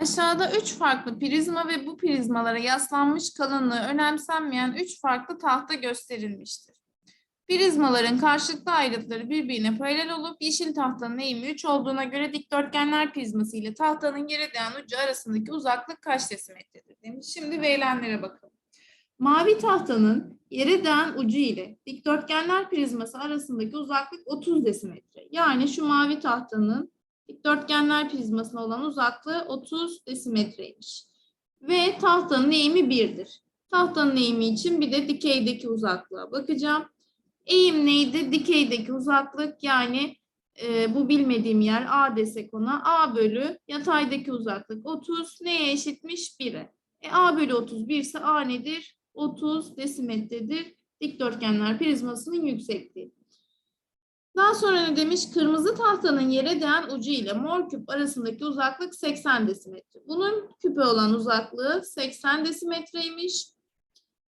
Aşağıda üç farklı prizma ve bu prizmalara yaslanmış kalınlığı önemsenmeyen üç farklı tahta gösterilmiştir. Prizmaların karşılıklı ayrıtları birbirine paralel olup yeşil tahtanın eğimi 3 olduğuna göre dikdörtgenler prizması ile tahtanın yere değen ucu arasındaki uzaklık kaç desimetredir demiş. Şimdi verilenlere bakalım. Mavi tahtanın yere değen ucu ile dikdörtgenler prizması arasındaki uzaklık 30 desimetre. Yani şu mavi tahtanın dikdörtgenler prizmasına olan uzaklığı 30 desimetreymiş. Ve tahtanın eğimi 1'dir. Tahtanın eğimi için bir de dikeydeki uzaklığa bakacağım. Eğim neydi? Dikeydeki uzaklık yani e, bu bilmediğim yer A desek ona. A bölü yataydaki uzaklık 30 neye eşitmiş? 1'e. E, A bölü 31 ise A nedir? 30 desimetredir. Dikdörtgenler prizmasının yüksekliği. Daha sonra ne demiş? Kırmızı tahtanın yere değen ucu ile mor küp arasındaki uzaklık 80 desimetre. Bunun küpe olan uzaklığı 80 desimetreymiş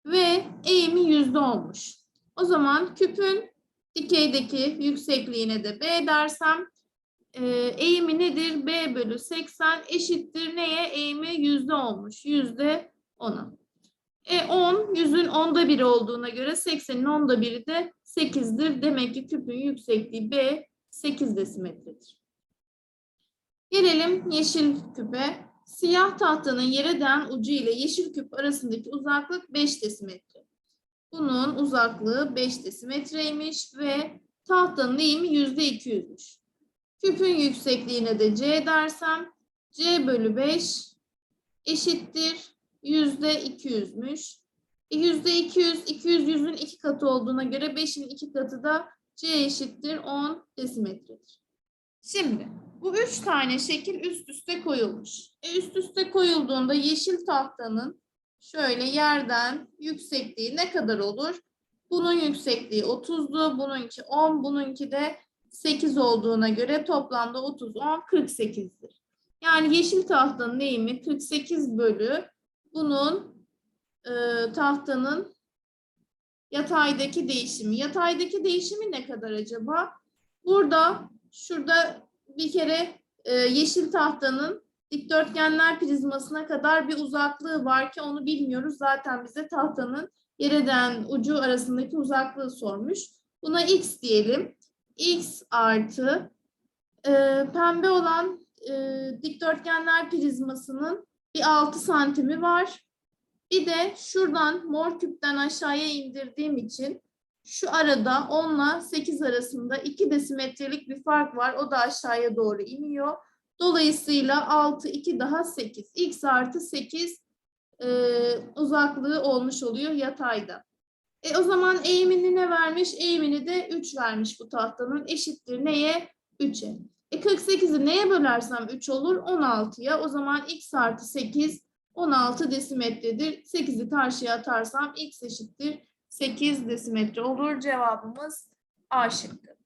ve eğimi yüzde olmuş. O zaman küpün dikeydeki yüksekliğine de B dersem e, eğimi nedir? B bölü 80 eşittir neye? Eğimi yüzde olmuş. Yüzde 10'a. E 10, yüzün onda biri olduğuna göre 80'in onda biri de 8'dir. Demek ki küpün yüksekliği B 8 desimetredir. Gelelim yeşil küpe. Siyah tahtanın yere değen ucu ile yeşil küp arasındaki uzaklık 5 desimetre. Bunun uzaklığı 5 desimetreymiş ve tahtanın eğimi %200'müş. Küpün yüksekliğine de C dersem C bölü 5 eşittir yüzde 200'müş. E, Yüzde 200, 200 yüzün iki katı olduğuna göre 5'in iki katı da C eşittir 10 desimetredir. Şimdi bu üç tane şekil üst üste koyulmuş. E, üst üste koyulduğunda yeşil tahtanın şöyle yerden yüksekliği ne kadar olur? Bunun yüksekliği 30'du, bununki 10, bununki de 8 olduğuna göre toplamda 30, 10, 48'dir. Yani yeşil tahtanın eğimi 48 bölü bunun e, tahtanın yataydaki değişimi. Yataydaki değişimi ne kadar acaba? Burada şurada bir kere e, yeşil tahtanın dikdörtgenler prizmasına kadar bir uzaklığı var ki onu bilmiyoruz. Zaten bize tahtanın yereden ucu arasındaki uzaklığı sormuş. Buna x diyelim. x artı e, pembe olan e, dikdörtgenler prizmasının bir 6 santimi var. Bir de şuradan mor küpten aşağıya indirdiğim için şu arada 10 ile 8 arasında 2 desimetrelik bir fark var. O da aşağıya doğru iniyor. Dolayısıyla 6, 2 daha 8. X artı 8 e, uzaklığı olmuş oluyor yatayda. E, o zaman eğimini ne vermiş? Eğimini de 3 vermiş bu tahtanın. Eşittir neye? 3'e. E 48'i neye bölersem 3 olur? 16'ya. O zaman x artı 8 16 desimetredir. 8'i karşıya atarsam x eşittir 8 desimetre olur. Cevabımız A şıkkı.